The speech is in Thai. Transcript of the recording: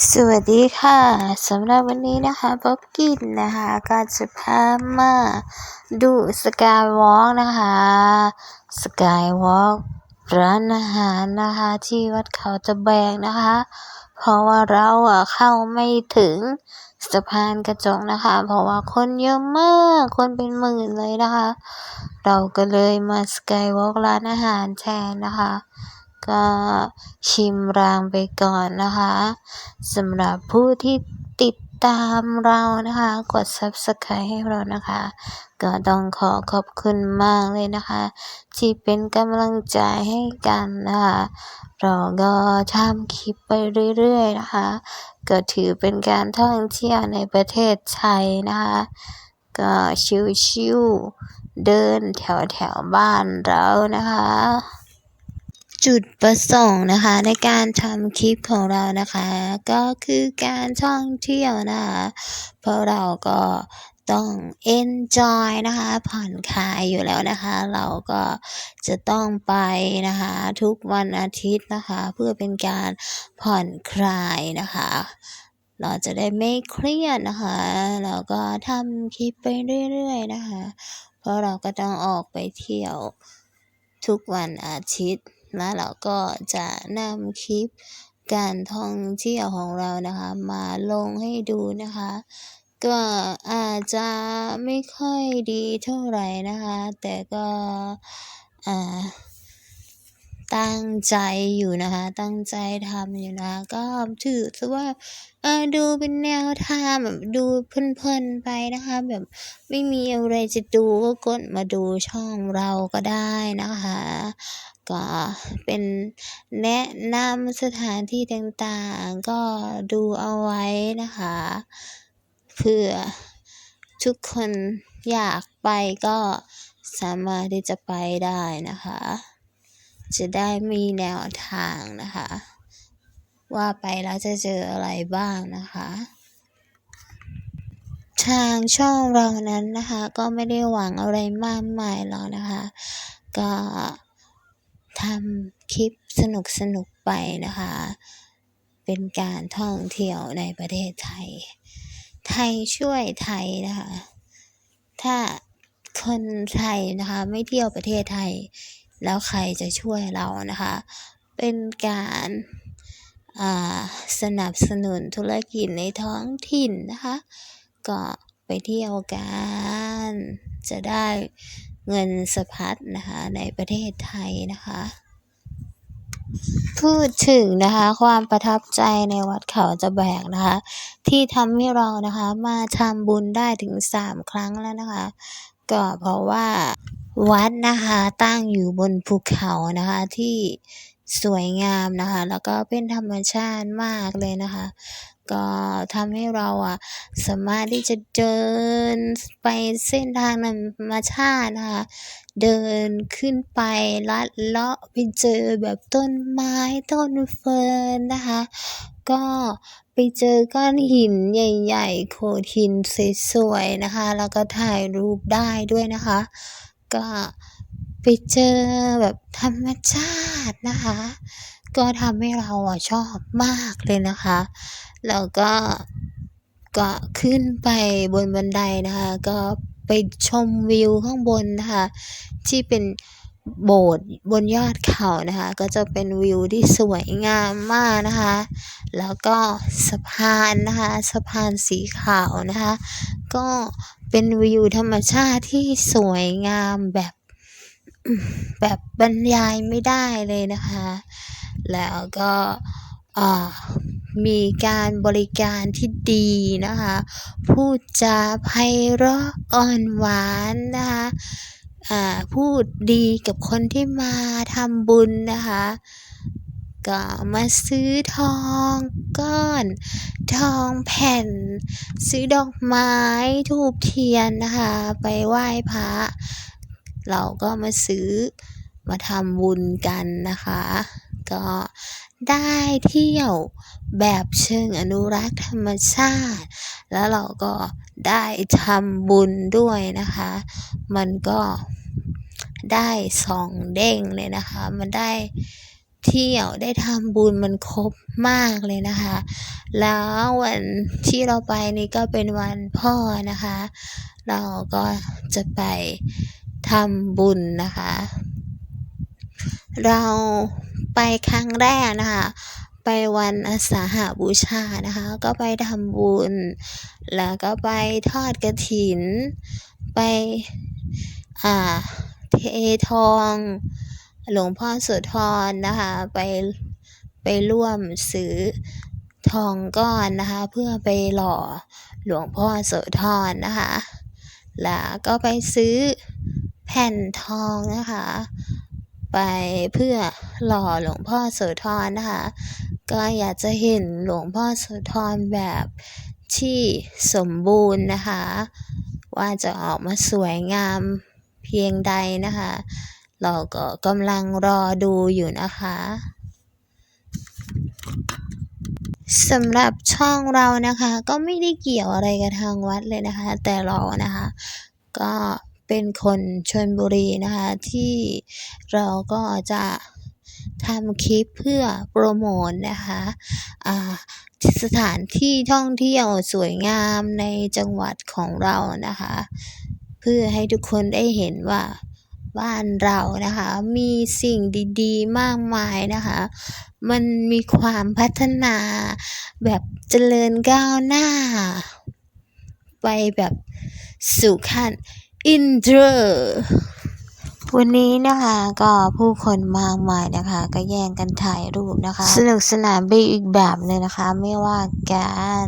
สวัสดีค่ะสำหรับวันนี้นะคะป๊อบกินนะคะก็จะพามาดูสกายวอล์กนะคะสกายวอล์กร้านอาหารนะคะที่วัดเขาตะแบงนะคะ เพราะว่าเราอะเข้าไม่ถึงสะพานกระจกนะคะ เพราะว่าคนเยอะมากคนเป็นหมื่นเลยนะคะ เราก็เลยมาสกายวอล์กร้านอาหารแทนนะคะ ก็ชิมรางไปก่อนนะคะสำหรับผู้ที่ติดตามเรานะคะ กด Subscribe ให้เรานะคะ ก็ต้องขอขอบคุณมากเลยนะคะ ที่เป็นกำลังใจให้กันนะคะเราก็ทำคลิปไปเรื่อยๆนะคะ ก็ถือเป็นการท่องเที่ยวในประเทศไทยนะคะ ก็ชิวๆเดินแถวแถวบ้านเรานะคะ จุดประสงค์นะคะ ในการทำคลิปของเรานะคะ ก็คือการท่องเที่ยวนะคะเพราะเราก็ต้อง enjoy นะคะผ่อนคลายอยู่แล้วนะคะ เราก็จะต้องไปนะคะ ทุกวันอาทิตย์นะคะ เพื่อเป็นการผ่อนคลายนะคะ เราจะได้ไม่เครียดนะคะเราก็ทำคลิปไปเรื่อยๆนะคะ เพราะเราก็ต้องออกไปเที่ยวทุกวันอาทิตย์ แล้วเราก็จะนำคลิปการท่องเที่ยวของเรานะคะ มาลงให้ดูนะคะ ก็อาจจะไม่ค่อยดีเท่าไหร่นะคะ แต่ก็ตั้งใจอยู่นะคะ ตั้งใจทำอยู่นะคะก็ถือซะว่าเออดูเป็นแนวทางแบบดูเพลินๆไปนะคะ แบบไม่มีอะไรจะดูก็กดมาดูช่องเราก็ได้นะคะ ก็เป็นแนะนำสถานที่ต่างๆ ก็ดูเอาไว้นะคะ เพื่อทุกคนอยากไปก็สามารถที่จะไปได้นะคะ จะได้มีแนวทางนะคะ ว่าไปแล้วจะเจออะไรบ้างนะคะ ทางช่องเรานั้นนะคะ ก็ไม่ได้หวังอะไรมากมายหรอกนะคะ ก็ ทำคลิปสนุกๆไปนะคะ เป็นการท่องเที่ยวในประเทศไทย ไทยช่วยไทยนะคะ ถ้าคนไทยนะคะ ไม่เที่ยวประเทศไทย แล้วใครจะช่วยเรานะคะ เป็นการสนับสนุนธุรกิจในท้องถิ่นนะคะ ก็ไปเที่ยวกัน จะได้ เงินสะพัดนะคะในประเทศไทยนะคะ พูดถึงนะคะความประทับใจในวัดเขาตะแบกนะคะ ที่ทำให้เรานะคะมาทำบุญได้ถึงสามครั้งแล้วนะคะ ก็เพราะว่าวัดนะคะตั้งอยู่บนภูเขานะคะที่สวยงามนะคะ แล้วก็เป็นธรรมชาติมากเลยนะคะ ก็ทำให้เราอะสามารถที่จะเดินไปเส้นทางธรรมชาตินะคะเดินขึ้นไปลัดเลาะไปเจอแบบต้นไม้ต้นเฟิร์นนะคะก็ไปเจอก้อนหินใหญ่ๆโขดหินสวยๆนะคะ แล้วก็ถ่ายรูปได้ด้วยนะคะ ก็ไปเจอแบบธรรมชาตินะคะ ก็ทำให้เราอะชอบมากเลยนะคะ แล้วก็ก็ขึ้นไปบนบันไดนะคะ ก็ไปชมวิวข้างบนนะคะ ที่เป็นโบสถ์บนยอดเขานะคะ ก็จะเป็นวิวที่สวยงามมากนะคะ แล้วก็สะพานนะคะสะพานสีขาวนะคะ ก็เป็นวิวธรรมชาติที่สวยงามแบบแบบบรรยายไม่ได้เลยนะคะ แล้วก็มีการบริการที่ดีนะคะพูดจาไพเราะอ่อนหวานนะคะพูดดีกับคนที่มาทำบุญนะคะก็มาซื้อทองก้อน ทองแผ่น ซื้อดอกไม้ทูบเทียนนะคะ ไปไหว้พระ เราก็มาซื้อมาทำบุญกันนะคะ ก็ได้เที่ยวแบบเชิงอนุรักษ์ธรรมชาติ แล้วเราก็ได้ทำบุญด้วยนะคะ มันก็ได้สองเด้งเลยนะคะ มันได้เที่ยวได้ทำบุญมันครบมากเลยนะคะ แล้ววันที่เราไปนี่ก็เป็นวันพ่อนะคะ เราก็จะไปทำบุญนะคะ เรา ไปครั้งแรกนะคะ ไปวันอาสาหบูชานะคะ ก็ไปทำบุญ แล้วก็ไปทอดกฐิน ไปอ่าเททอง หลวงพ่อโสธรนะคะ ไปไปร่วมซื้อทองก้อนนะคะ เพื่อไปหล่อหลวงพ่อโสธรนะคะ แล้วก็ไปซื้อแผ่นทองนะคะ ไปเพื่อหล่อหลวงพ่อโสธรนะคะ ก็อยากจะเห็นหลวงพ่อโสธรแบบที่สมบูรณ์นะคะ ว่าจะออกมาสวยงามเพียงใดนะคะ เราก็กำลังรอดูอยู่นะคะสำหรับช่องเรานะคะ ก็ไม่ได้เกี่ยวอะไรกับทางวัดเลยนะคะ แต่เรานะคะ ก็ เป็นคนชลบุรีนะคะ ที่เราก็จะทำคลิปเพื่อโปรโมทนะคะสถานที่ท่องเที่ยวสวยงามในจังหวัดของเรานะคะ เพื่อให้ทุกคนได้เห็นว่าบ้านเรานะคะ มีสิ่งดีๆ มากมายนะคะ มันมีความพัฒนาแบบเจริญก้าวหน้า ไปแบบสู่ขั้น อินเตอร์วันนี้นะคะก็ผู้คนมากมายนะคะ ก็แย่งกันถ่ายรูปนะคะ สนุกสนานไปอีกแบบเลยนะคะ ไม่ว่ากัน